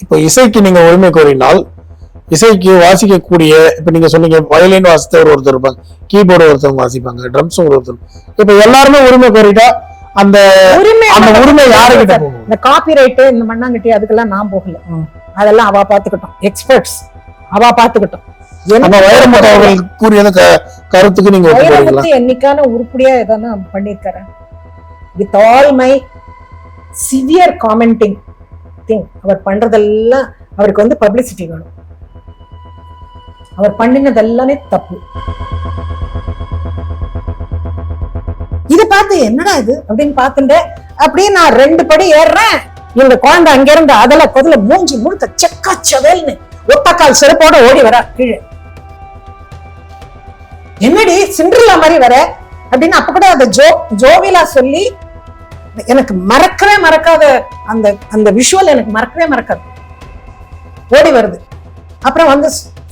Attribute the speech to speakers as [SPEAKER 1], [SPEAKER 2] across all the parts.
[SPEAKER 1] இப்போ இசைக்கு நீங்க உரிமை கோரினால் இசைக்கு வாசிக்கக்கூடிய இப்ப நீங்க சொன்னீங்க வயலின் வாசித்தவர் ஒருத்தர் இருப்பாங்க கீபோர்டு ஒருத்தவங்க வாசிப்பாங்க ட்ரம்ஸ் ஒருத்தர் இப்ப எல்லாருமே உரிமை கோரிட்டா அந்த
[SPEAKER 2] உரிமை
[SPEAKER 1] அந்த உரிமை யாருகிட்ட போகும்?
[SPEAKER 2] இந்த காப்பிரைட் இந்த மண்ணாங்கட்டி அதுக்கெல்லாம் நான் போகல. அதெல்லாம் அவ பாத்துக்கிட்டோம். எக்ஸ்பர்ட்ஸ் அவ பாத்துக்கிட்டோம்.
[SPEAKER 1] வைரமுத்து கூறியது கருத்துக்கு நீங்க
[SPEAKER 2] வைரமுத்து என்னைக்கான உருப்படியா எதான பண்ணிருக்காரு with all my severe commenting thing அவர் பண்றதெல்லாம் அவருக்கு வந்து பப்ளிசிட்டி வேணும். அவர் பண்ணினதெல்லாமே தப்பு. இதை பார்த்து என்னடா இது அப்படின்னு பார்த்துட்டு அப்படியே நான் ரெண்டு படி ஏறுறேன். இந்த குழந்தை அங்கிருந்து அதல கொதல மூஞ்சி முழுக்க செக்கா செவல்னு ஒத்தக்கால் செருப்போட ஓடி வரா கீழே. என்னடி சிண்ட்ரில்லா மாதிரி வர? அப்படின்னு அப்ப கூட அதை ஜோ ஜோவிலா சொல்லி எனக்கு மறக்கவே மறக்காத அந்த அந்த விஷுவல் எனக்கு மறக்கவே மறக்காது. ஓடி வருது. அப்புறம் வந்து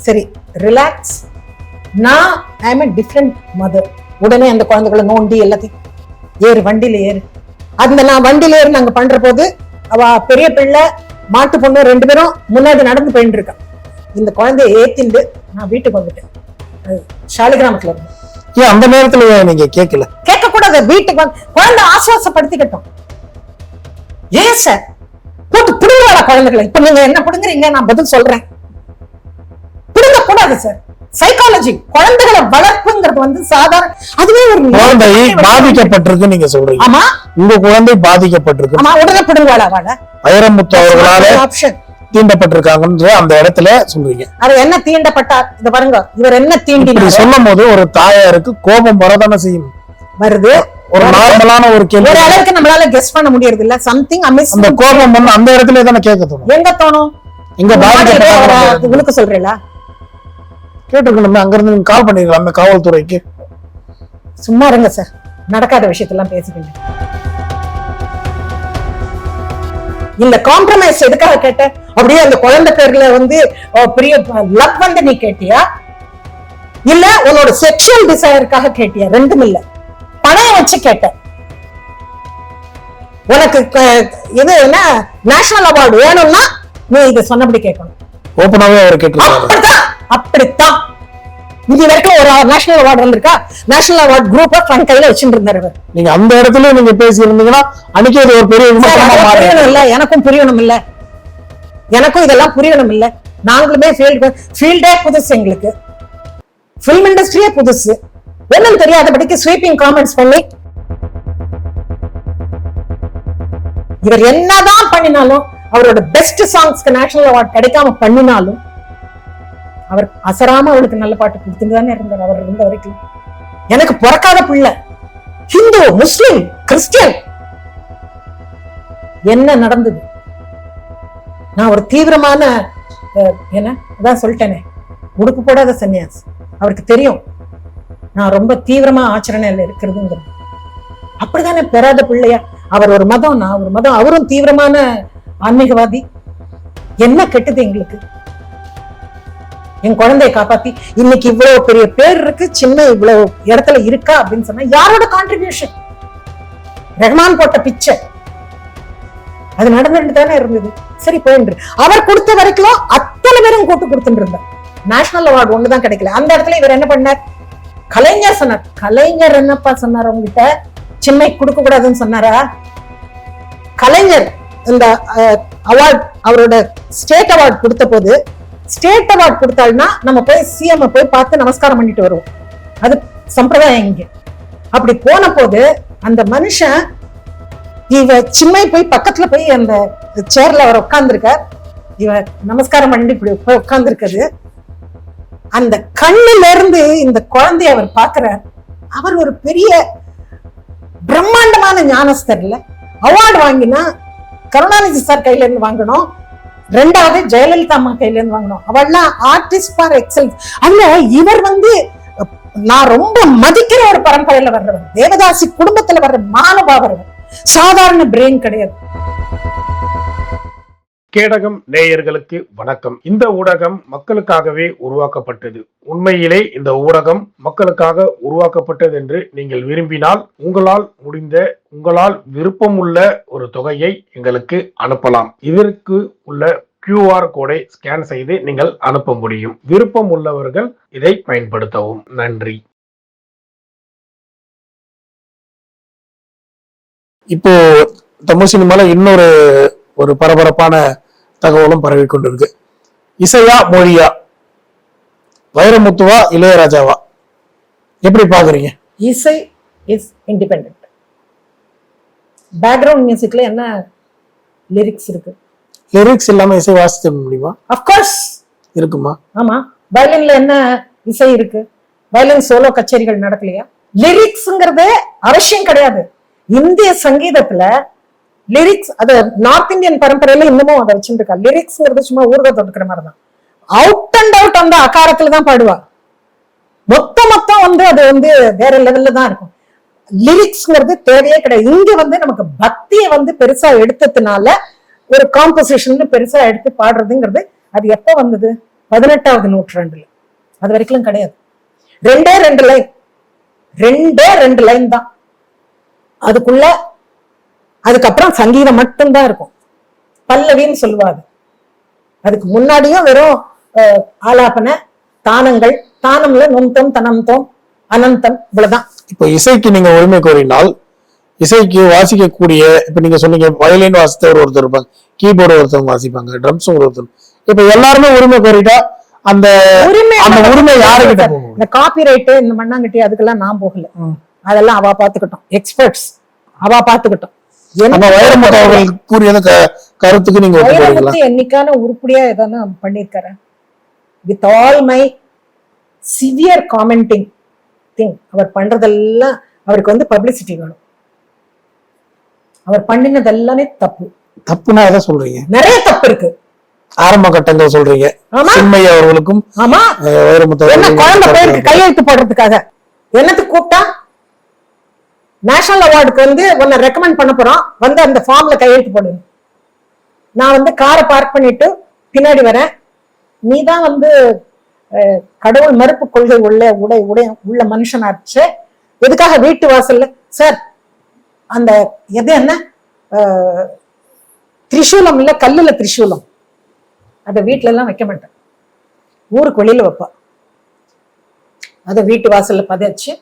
[SPEAKER 2] சரி ரிலாக்ஸ் நான் ஐ எம் டிஃப்ரெண்ட் மதர் உடனே அந்த குழந்தைகளை நோண்டி எல்லாத்தையும் ஏறு வண்டியில ஏறு. அந்த நான் வண்டியில ஏறி நாங்க பண்ற போது அவ பெரிய பிள்ளை மாட்டு பொண்ணு ரெண்டு பேரும் முன்னாடி நடந்து போயிட்டு இருக்கா. இந்த குழந்தைய ஏத்திண்டு நான் வீட்டுக்கு வந்துட்டேன். சாலிகிராமத்துல இருந்து.
[SPEAKER 1] ஏன் அந்த நேரத்துல நீங்க கேட்கல?
[SPEAKER 2] கேட்க கூடாது வீட்டுக்கு வந்து குழந்தை ஆசுவாசப்படுத்திக்கிட்டோம். ஏன் சார்? போட்டு பிடுங்குவாளா குழந்தைகளை. இப்ப நீங்க என்ன பிடுங்குறீங்க? நான் பதில் சொல்றேன். பிடுங்க கூடாது சார். சைக்காலஜி குழந்தைகளை வளர்ப்புங்கிறது வந்து சாதாரண அதுவே ஒரு
[SPEAKER 1] குழந்தை பாதிக்கப்பட்டிருக்கு நீங்க சொல்றீங்க.
[SPEAKER 2] ஆமா.
[SPEAKER 1] உங்க குழந்தை பாதிக்கப்பட்டிருக்கு.
[SPEAKER 2] ஆமா உடனே பிடுங்குவாளா வாழ
[SPEAKER 1] வைரமுத்து அவர்களால
[SPEAKER 2] ஆப்ஷன்
[SPEAKER 1] தீண்டப்பட்டிருக்காங்கன்ற அந்த இடத்துல சொல்றீங்க.
[SPEAKER 2] அவர் என்ன தீண்டப்பட்டார்? இது பாருங்க. இவர் என்ன தீண்டினார்?
[SPEAKER 1] சொல்லும் போது ஒரு தாயாருக்கு கோபம் வரதானே செய்யும்.
[SPEAKER 2] வருது.
[SPEAKER 1] ஒரு நார்மலான ஒரு கேள்வி.
[SPEAKER 2] ஒரு அளவுக்கு நம்மளால கெஸ் பண்ண முடியறது இல்ல. சம்திங் அமிஸ்
[SPEAKER 1] அந்த கோபம் வந்து அந்த இடத்துல தானே கேட்க தோணும்.
[SPEAKER 2] எங்க தோணும்? அவரை
[SPEAKER 1] பாதிக்கப்பட்ட
[SPEAKER 2] உழுக்க சொல்றீங்களா
[SPEAKER 1] கேட்டிருக்கணுமே அங்க இருந்து நீங்க கால் பண்ணிருக்கலாமே காவல்துறைக்கு.
[SPEAKER 2] சும்மா இருங்க சார் நடக்காத விஷயத்தெல்லாம் பேசிக்கிங்க. இந்த காம்ப்ரமைஸ் எதுக்காக கேட்ட? அப்படியே அந்த குழந்தை பேர்ல வந்து பெரிய லவ் வந்து நீ கேட்டியா? இல்ல உன்னோட செக்ஷுவல் டிசையருக்காக கேட்டியா? ரெண்டும் இல்ல. பணம் வச்சு கேட்ட உனக்கு இது என்ன? நேஷனல் அவார்டு வேணும்னா நீ இதை சொன்னபடி கேட்கணும்.
[SPEAKER 1] ஓப்பனாவே அவர் கேட்டிருக்காரு
[SPEAKER 2] அப்படித்தான் இது வரைக்கும் ஒரு நேஷனல் அவார்டு வந்திருக்கா? நேஷனல் அவார்டு குரூப்ப ஃப்ரண்ட் கையில வச்சுட்டு இருந்தாரு
[SPEAKER 1] நீங்க அந்த இடத்துல நீங்க பேசி இருந்தீங்கன்னா அன்னைக்கு இது ஒரு பெரிய
[SPEAKER 2] புரியணும் இல்ல எனக்கும் புரியணும் இல்ல எனக்கும் இதெல்லாம் புரியணும் இல்ல நாங்களுமே ஃபீல்டு ஃபீல்டே புதுசு எங்களுக்கு. ஃபிலிம் இண்டஸ்ட்ரியே புதுசு. ஒண்ணும் தெரியாதபடிக்கு ஸ்வீப்பிங் காமெண்ட்ஸ் பண்ணி இவர் என்னதான் பண்ணினாலும் அவரோட பெஸ்ட் சாங்ஸ்க்கு நேஷனல் அவார்ட் கிடைக்காம பண்ணினாலும் அவர் அசராம அவளுக்கு நல்ல பாட்டு கொடுத்துட்டு தானே இருந்தார் அவர் இருந்த வரைக்கும். எனக்கு பிறக்காத பிள்ளை ஹிந்து முஸ்லிம் கிறிஸ்டியன். என்ன நடந்தது? நான் ஒரு தீவிரமான என்ன? அதான் சொல்லிட்டேனே. உடுக்கு போடாத சன்னியாஸ் அவருக்கு தெரியும். நான் ரொம்ப தீவிரமா ஆச்சரணையில இருக்கிறதுங்கிறது. அப்படிதானே பெறாத பிள்ளையா? அவர் ஒரு மதம் நான் ஒரு மதம். அவரும் தீவிரமான ஆன்மீகவாதி. என்ன கெட்டது எங்களுக்கு? என் குழந்தையை காப்பாத்தி. இன்னைக்கு இவ்வளவு பெரிய பேர் இருக்கு சின்ன இவ்வளவு இடத்துல இருக்கா அப்படின்னு சொன்னா யாரோட கான்ட்ரிபியூஷன் ரஹ்மான் போட்ட பிச்சை அது நடந்துட்டு தானே இருந்தது. சரி போயின்று அவர் கொடுத்த வரைக்கும் அத்தனை பேரும் கூட்டு கொடுத்துட்டு இருந்தார். நேஷனல் அவார்டு ஒண்ணுதான் கிடைக்கல. அந்த இடத்துல இவர் என்ன பண்ணார்? கலைஞர் சொன்னார். கலைஞர் என்னப்பா சொன்னார் உங்ககிட்ட? சின்மை கொடுக்க கூடாதுன்னு சொன்னாரா? கலைஞர் இந்த அவார்ட் அவரோட ஸ்டேட் அவார்ட் கொடுத்த போது ஸ்டேட் அவார்ட் கொடுத்தாள்னா நம்ம போய் சிஎம் போய் பார்த்து நமஸ்காரம் பண்ணிட்டு வருவோம். அது சம்பிரதாயம் இங்க. அப்படி போன போது அந்த மனுஷன் இவ சின்மை போய் பக்கத்துல போய் அந்த சேர்ல அவர் உட்கார்ந்துருக்க இவ நமஸ்காரம் பண்ணிட்டு இப்படி போய் உட்கார்ந்துருக்குது. அந்த கண்ணுல இருந்து இந்த குழந்தைய அவர் பார்க்கிறார். அவர் ஒரு பெரிய பிரம்மாண்டமான ஞானஸ்தர்ல அவார்டு வாங்கினா கருணாநிதி சார் கையில இருந்து வாங்கணும். ரெண்டாவது ஜெயலலிதா அம்மா கையில இருந்து வாங்கணும். அவள்லாம் ஆர்டிஸ்ட் ஃபார் எக்ஸல் அல்ல இவர் வந்து நான் ரொம்ப மதிக்கிற ஒரு பரம்பரையில வர்றவர். தேவதாசி குடும்பத்துல வர்ற மானபாவர் சாதாரண பிரெயின் கிடையாது.
[SPEAKER 1] கேடகம் நேயர்களுக்கு வணக்கம். இந்த ஊடகம் மக்களுக்காகவே உருவாக்கப்பட்டது. உண்மையிலே இந்த ஊடகம் மக்களுக்காக உருவாக்கப்பட்டது என்று நீங்கள் விரும்பினால் உங்களால் முடிந்த உங்களால் விருப்பமுள்ள ஒரு தொகையை எங்களுக்கு அனுப்பலாம். இதற்கு உள்ள
[SPEAKER 3] கியூஆர் கோடை ஸ்கேன் செய்து நீங்கள் அனுப்ப முடியும். விருப்பம் உள்ளவர்கள் இதை பயன்படுத்தவும். நன்றி.
[SPEAKER 1] இப்போ தமிழ் சினிமால இன்னொரு ஒரு பரபரப்பான தகவலும் பரவி கொண்டிருக்கு. இசையா மொழியா? வைரமுத்துவா இளையராஜாவா? எப்படி பாக்குறீங்க
[SPEAKER 2] இசை இஸ் இண்டிபெண்ட் பேக்ரவுண்ட் மியூசிக்ல என்ன லிரிக்ஸ் இருக்கு?
[SPEAKER 1] லிரிக்ஸ் இல்லாம இசை வாசிக்க முடியுமா?
[SPEAKER 2] அஃப்கோர்ஸ்
[SPEAKER 1] இருக்குமா?
[SPEAKER 2] ஆமா. வயலின்ல என்ன இசை இருக்கு? வயலின் சோலோ கச்சேரிகள் நடக்கலையா? லிரிக்ஸ்ங்கிறது அவசியம் கிடையாது. இந்திய சங்கீதத்துல லிரிக்ஸ் அது நார்த் இந்தியன் பரம்பரையில இன்னமும் அதை வச்சுருக்கா. லிரிக்ஸ்ங்கிறது சும்மா ஊர்க தொடுக்கிற மாதிரி தான் அவுட் அண்ட் அவுட் அந்த அகாரத்துல தான் பாடுவா. மொத்த மொத்தம் வந்து அது வந்து வேற லெவல்ல தான் இருக்கும். லிரிக்ஸ்ங்கிறது தேவையே கிடையாது. இங்க வந்து நமக்கு பக்தியை வந்து பெருசா எடுத்ததுனால ஒரு காம்போசிஷன் பெருசா எடுத்து பாடுறதுங்கிறது அது எப்ப வந்தது? பதினெட்டாவது நூற்றாண்டுல. அது வரைக்கும் கிடையாது. ரெண்டே ரெண்டு லைன் ரெண்டே ரெண்டு லைன் தான். அதுக்குள்ள அதுக்கப்புறம் சங்கீதம் மட்டும்தான் இருக்கும். பல்லவின்னு சொல்லுவாங்க. அதுக்கு முன்னாடியும் வெறும் ஆலாபனை தானங்கள் தானம்ல நுந்தம் தனந்தம் அனந்தம் இவ்வளவுதான்.
[SPEAKER 1] இப்போ இசைக்கு நீங்க உரிமை கோரினால் இசைக்கு வாசிக்கக்கூடிய இப்ப நீங்க சொன்னீங்க வயலின் வாசித்தவர் ஒருத்தர் இருப்பாங்க கீபோர்டு ஒருத்தவங்க வாசிப்பாங்க ட்ரம்ஸ் ஒருத்தர். இப்ப எல்லாருமே உரிமை கோரிட்டா அந்த
[SPEAKER 2] உரிமை
[SPEAKER 1] அந்த உரிமை யாருகிட்ட போகும்?
[SPEAKER 2] இந்த காப்பிரைட் இந்த மண்ணாங்கட்டி அதுக்கெல்லாம் நான் போகல. அதெல்லாம் அவ பாத்துக்கிட்டோம் எக்ஸ்பர்ட்ஸ் அவ பாத்துக்கிட்டோம்
[SPEAKER 1] நம்ம வைரமுத்து அவர்கள் கூறியது கருத்துக்கு நீங்க
[SPEAKER 2] வைரமுத்து என்னைக்கான உருப்படியா எதான பண்ணிருக்காரு with all my severe commenting thing அவர் பண்றதெல்லாம் அவருக்கு வந்து பப்ளிசிட்டி வேணும். அவர் பண்ணினது எல்லாமே தப்பு.
[SPEAKER 1] தப்புனா எதை சொல்றீங்க?
[SPEAKER 2] நிறைய தப்பு இருக்கு.
[SPEAKER 1] ஆரம்ப கட்டங்கள் சொல்றீங்க.
[SPEAKER 2] ஆமா.
[SPEAKER 1] சின்மை அவர்களுக்கும்
[SPEAKER 2] ஆமா.
[SPEAKER 1] வைரமுத்து
[SPEAKER 2] என்ன குழந்தை பேருக்கு கையெழுத்து போடுறதுக்காக? என்னத்துக்கு கூப்பிட்டா? நேஷனல் அவார்டுக்கு வந்து உன்னை ரெக்கமெண்ட் பண்ண போறோம். வந்து அந்த ஃபார்ம்ல கையெழுத்து போடுங்க நான் வந்து காரை பார்க் பண்ணிட்டு பின்னாடி வரேன். நீ தான் வந்து கடவுள் மறுப்பு கொள்கை உள்ள உடை உடைய உள்ள மனுஷனாச்சு எதுக்காக வீட்டு வாசல்ல? சார் அந்த எது என்ன? திரிசூலம் இல்ல கல்லுல திரிசூலம். அதை வீட்டில எல்லாம் வைக்க மாட்டேன். ஊருக்கு வெளியில வைப்பா. அதை வீட்டு வாசல்ல பதைச்சு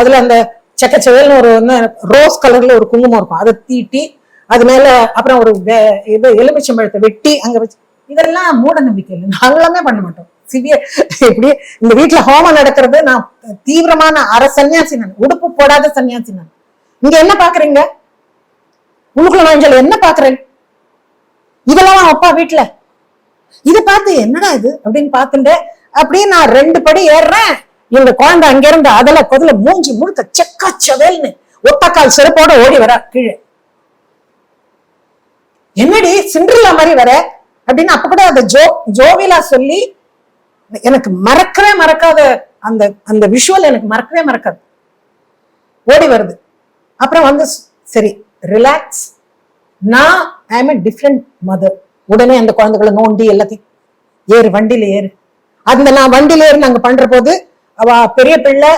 [SPEAKER 2] அதுல அந்த செக்கச்செவல்னு ஒரு என்ன ரோஸ் கலர்ல ஒரு குங்குமம் இருக்கும். அதை தீட்டி அது மேல அப்புறம் ஒரு இது எலுமிச்சம்பழத்தை வெட்டி அங்க வச்சு இதெல்லாம் மூட நம்பிக்கை இல்லை. நாங்களாமே பண்ண மாட்டோம். சிவியர் இப்படி இந்த வீட்டுல ஹோமம் நடக்கிறது நான் தீவிரமான அரை சன்னியாசி நான் உடுப்பு போடாத சன்னியாசி நான். இங்க என்ன பாக்குறீங்க? உள்ளுக்குள்ள வாஞ்சல் என்ன பாக்குறேன்? இதெல்லாம் அப்பா வீட்டுல இதை பார்த்து என்னடா இது? அப்படின்னு பார்த்துட்டு அப்படியே நான் ரெண்டு படி ஏறுறேன். இந்த குழந்தை அங்க இருந்து அதல கொதல மூஞ்சி முழுக்க செக்கா செவேல்னு ஒத்தக்கால் செருப்போட ஓடி வரா கீழே. என்னடி சிண்ட்ரில்லா மாதிரி வர? அப்படின்னு அப்ப கூட அந்த ஜோ ஜோவிலா சொல்லி எனக்கு மறக்கவே மறக்காத அந்த அந்த விஷுவல் எனக்கு மறக்கவே மறக்காது. ஓடி வருது. அப்புறம் வந்து சரி ரிலாக்ஸ் நான் ஐ எம் டிஃப்ரெண்ட் மதர் உடனே அந்த குழந்தைகளை நோண்டி எல்லாத்தையும் ஏறு வண்டியில ஏறு. அந்த நான் வண்டியில ஏறு நாங்க பண்ற போது அவ பெரிய பிள்ளை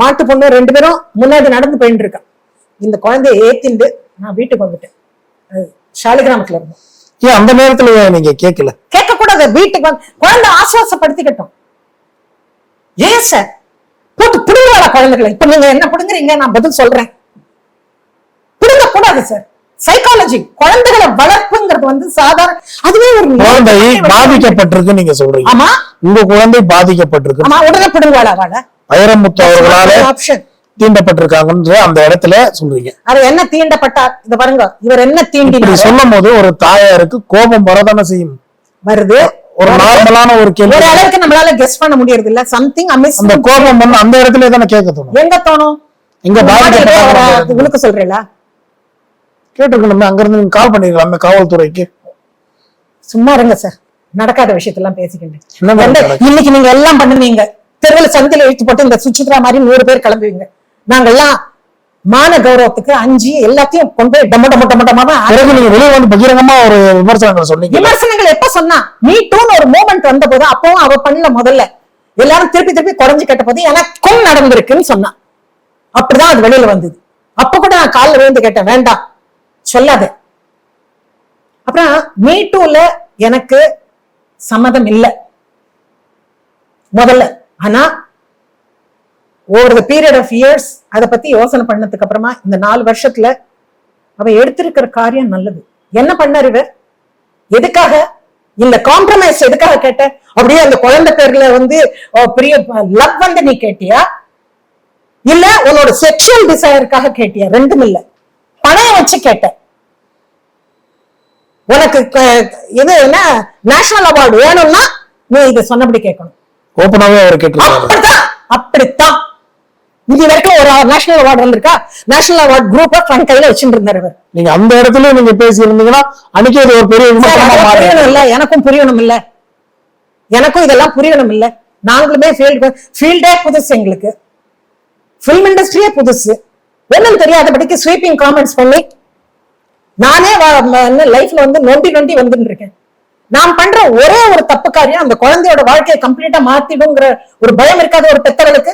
[SPEAKER 2] மாட்டு பொண்ணு ரெண்டு பேரும் முன்னாடி நடந்து போயிட்டு இருக்கா. இந்த குழந்தைய ஏத்திண்டு நான் வீட்டுக்கு வந்துட்டேன். சாலிகிராமத்துல இருந்தோம்
[SPEAKER 1] ஏன் அந்த நேரத்துல நீங்க கேட்கல
[SPEAKER 2] கேட்க கூடாது வீட்டுக்கு வந்து குழந்தை ஆசுவாசப்படுத்திக்கட்டும். ஏன் சார் போட்டு பிடுங்குவாடா குழந்தைகளை. இப்ப நீங்க என்ன பிடுங்குறீங்க? நான் பதில் சொல்றேன். பிடுங்க கூடாது சார் சைக்காலஜி குழந்தைகளை வளர்ப்புங்கிறது வந்து சாதாரண அதுவே ஒரு
[SPEAKER 1] குழந்தை பாதிக்கப்பட்டிருக்கு நீங்க சொல்றீங்க.
[SPEAKER 2] ஆமா.
[SPEAKER 1] உங்க குழந்தை பாதிக்கப்பட்டிருக்கு
[SPEAKER 2] ஆமா உடனே பிடுங்குவாடா வாழ
[SPEAKER 1] வைரமுத்து அவர்களால
[SPEAKER 2] ஆப்ஷன்
[SPEAKER 1] தீண்டப்பட்டிருக்காங்கன்ற அந்த இடத்துல சொல்றீங்க.
[SPEAKER 2] அது என்ன தீண்டப்பட்டார்? இத பாருங்க. இவர் என்ன தீண்டினார்
[SPEAKER 1] சொல்லும் போது ஒரு தாயாருக்கு கோபம் வரதானே செய்யும்.
[SPEAKER 2] வருது.
[SPEAKER 1] ஒரு நார்மலான ஒரு கேள்வி.
[SPEAKER 2] ஒரு அளவுக்கு நம்மளால கெஸ் பண்ண முடியறது இல்ல சம்திங் அமிஸ்
[SPEAKER 1] அந்த கோபம் வந்து அந்த இடத்துல தானே கேட்க தோணும்.
[SPEAKER 2] எங்க தோணும்?
[SPEAKER 1] எங்க பாதிக்கப்பட்ட
[SPEAKER 2] உங்களுக்கு சொல்றீங்களா?
[SPEAKER 1] கேட்டுக்கணுமே அங்க இருந்து நீங்க கால் பண்ணிருக்கலாமே காவல்துறைக்கு.
[SPEAKER 2] சும்மா இருங்க சார் நடக்காத விஷயத்தெல்லாம் பேசிக்கிட்டு? இன்னைக்கு நீங்க எல்லாம் பண்ணுவீங்க. தெருவில் சந்தில இழுத்து போட்டு இந்த சுச்சித்ரா மாதிரி நூறு பேர் கிளம்புவீங்க. நாங்கெல்லாம் மான கௌரவத்துக்கு அஞ்சு எல்லாத்தையும் கொண்டு போய் டம டம டம டம
[SPEAKER 1] பிறகு நீங்க வெளியே வந்து பகிரங்கமா ஒரு விமர்சனங்கள் சொன்னீங்க.
[SPEAKER 2] விமர்சனங்கள் எப்ப சொன்னா மீ டூன்னு ஒரு மூமெண்ட் வந்த போது அப்பவும் அவ பண்ணல முதல்ல. எல்லாரும் திருப்பி திருப்பி குறைஞ்சு கேட்ட போது எனக்கும் நடந்திருக்குன்னு சொன்னா. அப்படிதான் அது வெளியில வந்தது. அப்ப கூட நான் காலில் விழுந்து கேட்டேன் வேண்டாம். சொல்லாத. அப்புறம் மீ டூல எனக்கு சம்மதம் இல்லை. முதல்ல. ஆனா over the period of years அதை பத்தி யோசனை பண்ணதுக்கு அப்புறமா இந்த நாலு வருஷத்துல அவ எடுத்திருக்கிற காரியம் நல்லது. என்ன பண்ணார் இவர்? எதுக்காக? இந்த காம்ப்ரமைஸ் எதுக்காக கேட்ட? அப்படியே அந்த குழந்தை பேர்ல வந்து பெரிய லவ் வந்து நீ கேட்டியா? இல்ல உன்னோட செக்ஷுவல் டிசையருக்காக கேட்டியா? ரெண்டும் இல்ல. பணம் வச்சு கேட்ட. உனக்கு இது என்ன? நேஷனல் அவார்டு வேணும்னா நீ இதை சொன்னபடி கேட்கணும்.
[SPEAKER 1] ஓப்பனாவே அவர்
[SPEAKER 2] அப்படித்தான் அப்படித்தான். இது வரைக்கும் ஒரு நேஷனல் அவார்டு வந்திருக்கா? நேஷனல் அவார்டு குரூப்ப ஃப்ரண்ட் கையில வச்சுட்டு இருந்தார் இவர்.
[SPEAKER 1] நீங்க அந்த இடத்துல நீங்க பேசி இருந்தீங்கன்னா அன்னைக்கு ஒரு பெரிய
[SPEAKER 2] புரியணும் இல்ல எனக்கும் புரியணும் இல்ல எனக்கும் இதெல்லாம் புரியணும் இல்ல நாங்களுமே ஃபீல்டு ஃபீல்டே புதுசு எங்களுக்கு. ஃபில்ம் இண்டஸ்ட்ரியே புதுசு. ஒண்ணும் தெரியாதபடிக்கு ஸ்வீப்பிங் காமெண்ட்ஸ் பண்ணி நானே லைஃப்ல வந்து நொண்டி நொண்டி வந்துட்டு இருக்கேன். நான் பண்ற ஒரே ஒரு தப்பு காரியம் அந்த குழந்தையோட வாழ்க்கையை கம்ப்ளீட்டா மாத்திடுங்கிற ஒரு பயம் இருக்காத ஒரு பெத்தர்களுக்கு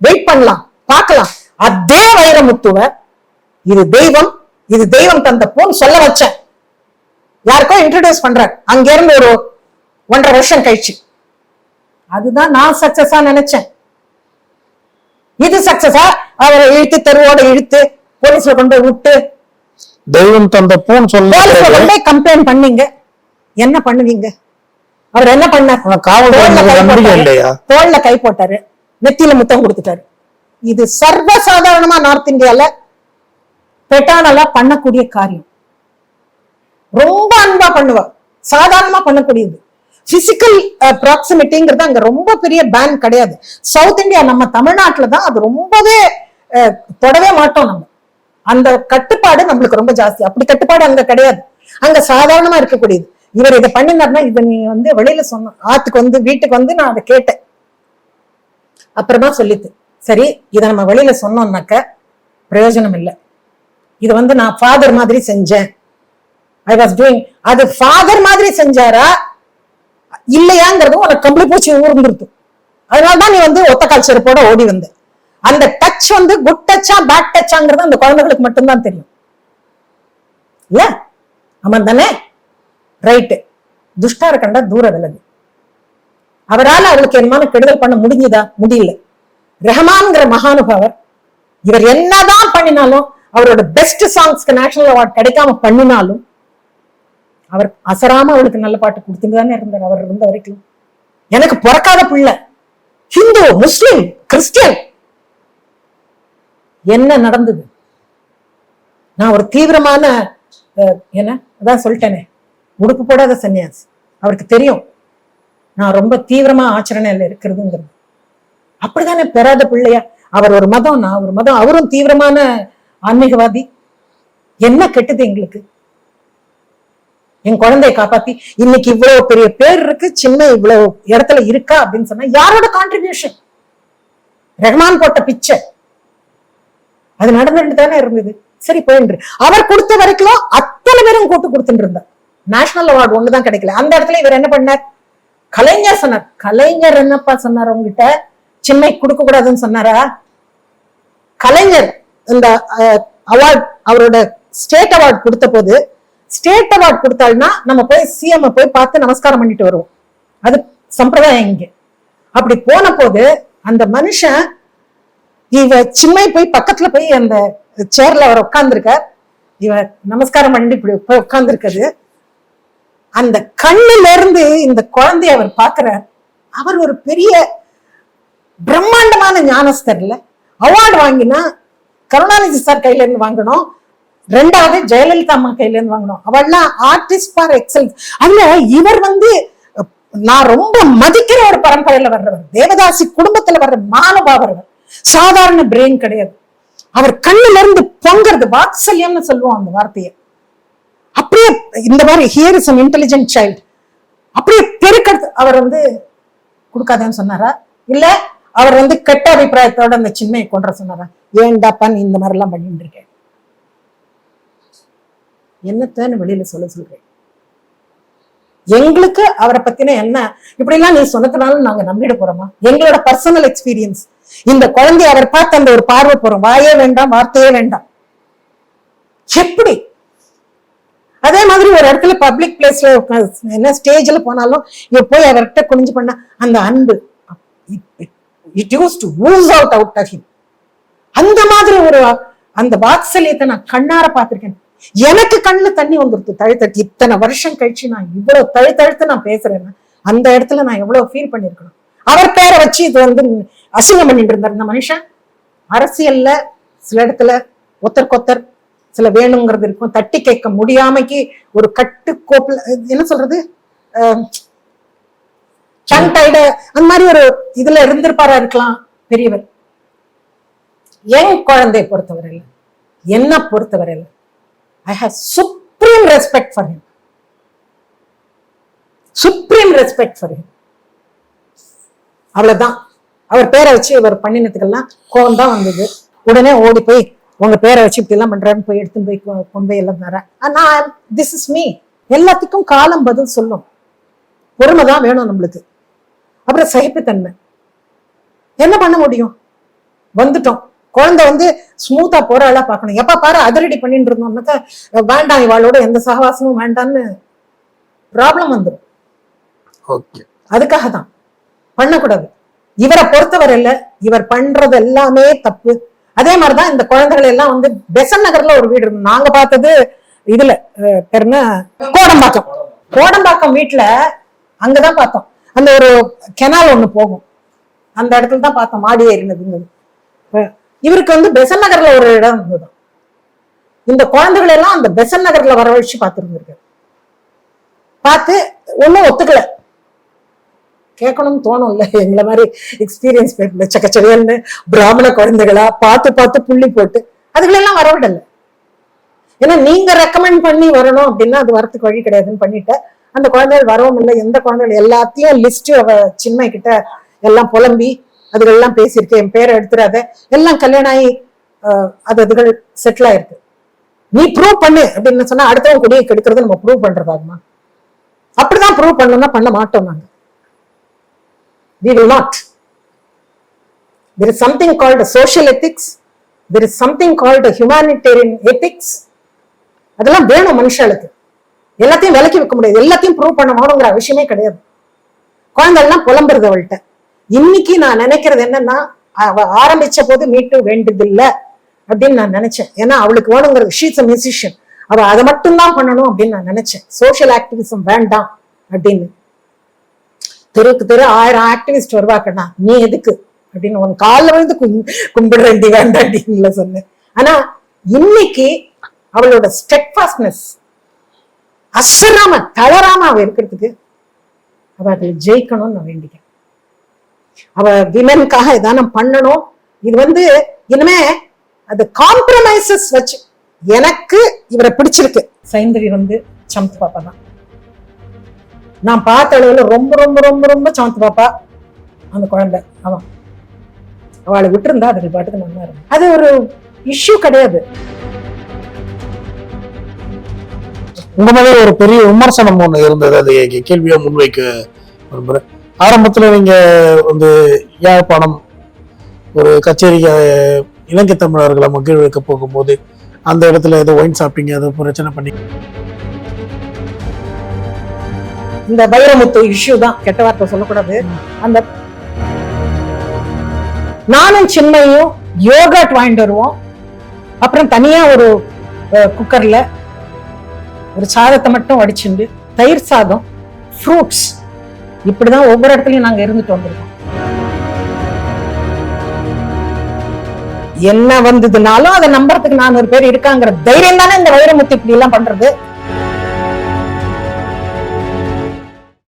[SPEAKER 2] வெயிட் பண்ணலாம் பார்க்கலாம். அதே வைரமுத்துவ இது தெய்வம் இது தெய்வம் தந்த போன் சொல்ல வச்சேன். யாருக்கோ இன்ட்ரடியூஸ் பண்றார். அங்க இருந்து ஒரு ஒன்றரை வருஷம் கழிச்சு. அதுதான் நான் சக்சஸா நினைச்சேன். இது சக்சஸா அவரை இழுத்து தெருவோட இழுத்து போலீஸ்ல கொண்டு போய் விட்டு
[SPEAKER 1] தெய்வம் தந்த பூன்
[SPEAKER 2] போலீஸ்ல
[SPEAKER 1] சொல்ல
[SPEAKER 2] கம்ப்ளைண்ட் பண்ணீங்க. என்ன பண்ணுவீங்க? அவர் என்ன பண்ணார்? தோள்ல கை போட்டாரு. நெத்தியில முத்தம் கொடுத்துட்டாரு. இது சர்வ சாதாரணமா நார்த் இந்தியால பெட்டானலா பண்ணக்கூடிய காரியம். ரொம்ப அன்பா பண்ணுவா. சாதாரணமா பண்ணக்கூடியது. பிசிக்கல் ப்ராக்சிமிட்டிங்கிறது அங்க ரொம்ப பெரிய பேன் கிடையாது. சவுத் இந்தியா நம்ம தமிழ்நாட்டுல தான் அது ரொம்பவே தொடவே மாட்டோம் நம்ம. அந்த கட்டுப்பாடு நம்மளுக்கு ரொம்ப ஜாஸ்தி. அப்படி கட்டுப்பாடு அங்க கிடையாது. அங்க சாதாரணமா இருக்கக்கூடியது. இவர் இதை பண்ணினார்னா இதை நீ வந்து வெளியில சொன்ன ஆத்துக்கு வந்து வீட்டுக்கு வந்து நான் அதை கேட்டேன். அப்புறமா சொல்லித்து சரி இதை நம்ம வெளியில சொன்னோம்னாக்க பிரயோஜனம் இல்லை. இது வந்து நான் ஃபாதர் மாதிரி செஞ்சேன். ஐ வாஸ் டூயிங் அது ஃபாதர் மாதிரி செஞ்சாரா? இல்லையாங்கிறது உனக்கு கம்பளி பூச்சி ஊர்ந்துருது. அதனாலதான் நீ வந்து ஒத்த கால் செருப்போட ஓடி வந்த. அந்த டச் வந்து குட் டச்சா பேட் டச்சாங்கிறது அந்த குழந்தைகளுக்கு மட்டும்தான் தெரியும். இல்ல? ஆமா தானே ரைட்டு துஷ்டார இருக்கண்டா தூர விலகு. அவரால் அவளுக்கு என்னமான கெடுதல் பண்ண முடிஞ்சுதா? முடியல. ரெஹமான்ங்கிற மகானுபாவர் இவர் என்னதான் பண்ணினாலும் அவரோட பெஸ்ட் சாங்ஸ்க்கு நேஷனல் அவார்ட் கிடைக்காம பண்ணினாலும் அவர் அசராம அவளுக்கு நல்ல பாட்டு கொடுத்துட்டு தானே இருந்தார். அவர் இருந்த வரைக்கும். எனக்கு பிறக்காத பிள்ளை. Hindu Muslim Christian. என்ன நடந்தது? நான் ஒரு தீவிரமான என்ன? அதான் சொல்லிட்டேனே. உடுப்பு போடாத சன்னியாசி. அவருக்கு தெரியும். நான் ரொம்ப தீவிரமா ஆச்சரணையில இருக்கிறதுங்கிறது. அப்படிதானே பெறாத பிள்ளையா? அவர் ஒரு மதம் நான் ஒரு மதம். அவரும் தீவிரமான ஆன்மீகவாதி. என்ன கெட்டது எங்களுக்கு? என் குழந்தையை காப்பாத்தி. இன்னைக்கு இவ்வளவு பெரிய பேர் இருக்கு. சின்ன இவ்வளவு இடத்துல இருக்கா அப்படின்னு சொன்னா யாரோட கான்ட்ரிபியூஷன் ரெஹ்மான் போட்ட பிச்சை அது நடந்துட்டு தானே இருந்தது. சரி போயின்று அவர் கொடுத்த வரைக்கும் அத்தனை பேரும் கூட்டு கொடுத்துட்டு இருந்தார் நேஷனல் அவார்டு ஒண்ணுதான் கிடைக்கல. அந்த இடத்துல இவர் என்ன பண்ணார்? கலைஞர் சொன்னார். கலைஞர் என்னப்பா சொன்னார் உங்ககிட்ட? சின்மை கொடுக்க கூடாதுன்னு சொன்னாரா? கலைஞர் இந்த அவார்ட் அவரோட ஸ்டேட் அவார்ட் கொடுத்த போது ஸ்டேட் அவார்ட் கொடுத்தாள்னா நம்ம போய் சிஎம் போய் பார்த்து நமஸ்காரம் பண்ணிட்டு வருவோம். அது சம்பிரதாயம் இங்க. அப்படி போன போது அந்த மனுஷன் இவ சின்மை போய் பக்கத்துல போய் அந்த சேர்ல அவர் உட்கார்ந்துருக்க இவ நமஸ்காரம் பண்ணி இப்படி போய் உட்கார்ந்துருக்குது. அந்த கண்ணுல இருந்து இந்த குழந்தைய அவர் பாக்குறார் அவர் ஒரு பெரிய பிரம்மாண்டமான ஞானஸ்தர் அவார்டு வாங்கினா கருணாநிதி சார் கையில இருந்து வாங்கணும். ரெண்டாவது ஜெயலலிதா அம்மா கையில இருந்து வாங்கணும். அவள்லாம் ஆர்டிஸ்ட் ஃபார் எக்ஸலன்ஸ் அதுல இவர் வந்து நான் ரொம்ப மதிக்கிற ஒரு பரம்பரையில வர்றவர். தேவதாசி குடும்பத்துல வர்ற மானுபாவர்கள் சாதாரண பிரெயின் கிடையாது. அவர் கண்ணுல இருந்து பொங்குறது வாத்சல்யம்னு சொல்லுவோம் அந்த வார்த்தையை. அப்படியே இந்த மாதிரி here is an intelligent child அப்படியே பெருக்கிறது அவர் வந்து கொடுக்காதேன்னு சொன்னாரா? இல்ல அவர் வந்து கெட்ட அபிப்பிராயத்தோட அந்த சின்மையை கொண்டு சொன்னாரா? ஏன்டாப்பா நீ இந்த மாதிரி எல்லாம் பண்ணிட்டு இருக்கேன் என்னத்தன்னு வெளியில சொல்ல சொல்றேன். எங்களுக்கு அவரை பத்தின என்ன இப்படி எல்லாம் நீ சொன்னதுனால நாங்க நம்பிட போறோமா? எங்களோட பர்சனல் எக்ஸ்பீரியன்ஸ் இந்த குழந்தைய அவர் பார்த்து அந்த ஒரு பார்வை போறோம். வாயே வேண்டாம் வார்த்தையே வேண்டாம். எப்படி? அதே மாதிரி ஒரு இடத்துல பப்ளிக் பிளேஸ்ல என்ன ஸ்டேஜ்ல போனாலும் போய் அவர்கிட்ட குனிஞ்சு பண்ண அந்த அன்பு it used to ooze out out of him அந்த மாதிரி ஒரு அந்த வாத்சல்யத்தை நான் கண்ணார பார்த்திருக்கேன். எனக்கு கண்ணுல தண்ணி வந்துருது தழுத்தட்டு இத்தனை வருஷம் கழிச்சு நான் இவ்வளவு தழுத்தழுத்து நான் பேசுறேன்னா அந்த இடத்துல நான் எவ்வளவு ஃபீல் பண்ணிருக்கணும்? அவர் பேரை வச்சு இது வந்து அசிங்கம் பண்ணிட்டு இருந்தார் இந்த மனுஷன் அரசியல்ல சில இடத்துல ஒத்தருக்கொத்தர் சில வேணுங்கிறது இருக்கும். தட்டி கேட்க முடியாமைக்கு ஒரு கட்டுக்கோப்புல என்ன சொல்றது? அந்த மாதிரி ஒரு இதுல இருந்திருப்பாரா இருக்கலாம் பெரியவர். என் குழந்தையை பொறுத்தவரையில் என்ன பொறுத்தவரையில் I have supreme respect for him supreme respect for him அவ்வளவுதான். அவர் பேரை வச்சு இவர் பண்ணினதுக்கெல்லாம் கோவம் தான் வந்தது. உடனே ஓடி போய் உங்க பேரை வச்சு இப்படி எல்லாம் பண்றாருன்னு போய் எடுத்து போய் கொண்டு போய் எல்லாம் தரேன். நான் திஸ் இஸ் மீ எல்லாத்துக்கும் காலம் பதில் சொல்லும். பொறுமை தான் வேணும் நம்மளுக்கு. அப்புறம் சகிப்புத்தன்மை. என்ன பண்ண முடியும்? வந்துட்டோம். குழந்தை வந்து ஸ்மூத்தா போற ஆளா பார்க்கணும். எப்ப பாரு அதிரடி பண்ணிட்டு இருந்தோம்னாக்கா வேண்டாம் இவாளோட எந்த சகவாசமும் வேண்டாம்னு ப்ராப்ளம் வந்துடும்
[SPEAKER 1] ஓகே
[SPEAKER 2] அதுக்காக தான் பண்ணக்கூடாது. இவரை பொறுத்தவரையில இவர் பண்றது எல்லாமே தப்பு. அதே மாதிரிதான் இந்த குழந்தைகள் எல்லாம் வந்து பெசன் நகர்ல ஒரு வீடு இருக்கும் நாங்க பார்த்தது இதுல கோடம்பாக்கம். கோடம்பாக்கம் வீட்டுல அங்கதான் பார்த்தோம். அந்த ஒரு கெனால் ஒண்ணு போகும். அந்த இடத்துல தான் பார்த்தோம். மாடி ஏறினதுங்கிறது. இவருக்கு வந்து பெசன் நகர்ல ஒரு இடம் இருந்தது. இந்த குழந்தைகள் எல்லாம் அந்த பெசன் நகர்ல வரவழைச்சு பார்த்துருந்துருக்கு பார்த்து ஒன்னும் ஒத்துக்கல. கேட்கணும்னு தோணும் இல்லை எங்களை மாதிரி எக்ஸ்பீரியன்ஸ் பேர்ல சக்கச்சவையல்னு பிராமண குழந்தைகளா பார்த்து பார்த்து புள்ளி போட்டு அதுகளெல்லாம் வரவிடல. ஏன்னா நீங்க ரெக்கமெண்ட் பண்ணி வரணும் அப்படின்னா அது வரத்துக்கு வழி கிடையாதுன்னு பண்ணிட்டு அந்த குழந்தைகள் வரவும் இல்லை. எந்த குழந்தைகள் எல்லாத்தையும் லிஸ்ட் அவ சின்மை கிட்ட எல்லாம் புலம்பி அதுகள்லாம் பேசியிருக்கேன் என் பேரை எடுத்துடாத. எல்லாம் கல்யாணம் ஆகி அது அதுகள் செட்டில் ஆயிருக்கு. நீ ப்ரூவ் பண்ணு அப்படின்னு சொன்னா அடுத்தவங்க குடியை கெடுக்கிறது நம்ம ப்ரூவ் பண்றதாகுமா? அப்படிதான் ப்ரூவ் பண்ணணும்னா பண்ண மாட்டோம் நாங்க. We will not. There is something called a social ethics. There is something called humanitarian ethics. அதெல்லாம் வேணும் மனுஷாளுக்கு எல்லாத்தையும் விலக்கி வைக்க முடியாது. எல்லாத்தையும் ப்ரூவ் பண்ண வேணுங்கிற விஷயமே கிடையாது. குழந்தைகள்லாம் புலம்புறது அவள்கிட்ட. இன்னைக்கு நான் நினைக்கிறது என்னன்னா அவ ஆரம்பிச்ச போது மீட்டு வேண்டியதில்லை அப்படின்னு நான் நினைச்சேன். ஏன்னா அவளுக்கு வேணுங்கிறது ஷீஸ் அ மியூசிஷியன் அவ அதை மட்டும்தான் பண்ணணும் அப்படின்னு நான் நினைச்சேன். சோஷியல் ஆக்டிவிசம் வேண்டாம் அப்படின்னு. தெருக்கு தெரு ஆயிரம் ஆக்டிவிஸ்ட் வருவாக்கண்ணா. நீ எதுக்கு? அப்படின்னு உன் காலில் விழுந்து கும் கும்பிடுறேன்டி வேண்டாண்டிங்கள சொன்னேன். ஆனா இன்னைக்கு அவளோட ஸ்டெட்ஃபாஸ்ட்னஸ் அசராம தளராம அவ இருக்கிறதுக்கு அவ அதுல ஜெயிக்கணும்னு நான் வேண்டிக்கிறேன். அவ விமனுக்காக ஏதானும் பண்ணணும். இது வந்து இனிமே அது காம்ப்ரமைசஸ் வச்சு எனக்கு இவரை பிடிச்சிருக்கு. சைந்தரி வந்து சமத்து பாப்பா தான் நான் பார்த்த அளவில் ரொம்ப ரொம்ப ரொம்ப ரொம்ப சமத்து பாப்பா. அந்த குழந்தை. அவன் அவளை விட்டுருந்தா அதுக்கு பாட்டுக்கு நல்லா இருக்கும் அது ஒரு இஷ்யூ கிடையாது.
[SPEAKER 1] உங்க மேலே ஒரு பெரிய விமர்சனம் ஒன்று இருந்தது. அது கே- கேள்வியா முன்வைக்க விரும்புறேன். ஆரம்பத்தில் நீங்க வந்து யாழ்ப்பாணம் ஒரு கச்சேரிக்கு இலங்கை தமிழர்களை மகிழ்விக்க போகும்போது அந்த இடத்துல ஏதோ ஒயின் சாப்பிட்டீங்க ஏதோ பிரச்சனை பண்ணி
[SPEAKER 2] இந்த வைரமுத்து இஷ்யூ தான். கெட்ட வார்த்தை சொல்லக்கூடாது. அந்த நானும் சின்மையும் யோகாட் வாங்கிட்டு வருவோம். அப்புறம் தனியா ஒரு குக்கர்ல ஒரு சாதத்தை மட்டும் வடிச்சுண்டு தயிர் சாதம் ஃப்ரூட்ஸ் இப்படிதான் ஒவ்வொரு இடத்துலயும் நாங்க இருந்துட்டு வந்திருக்கோம். என்ன வந்ததுனாலும் அதை நம்புறதுக்கு நானூறு பேர் இருக்காங்கிற தைரியம் தானே இந்த வைரமுத்து இப்படி எல்லாம் பண்றது?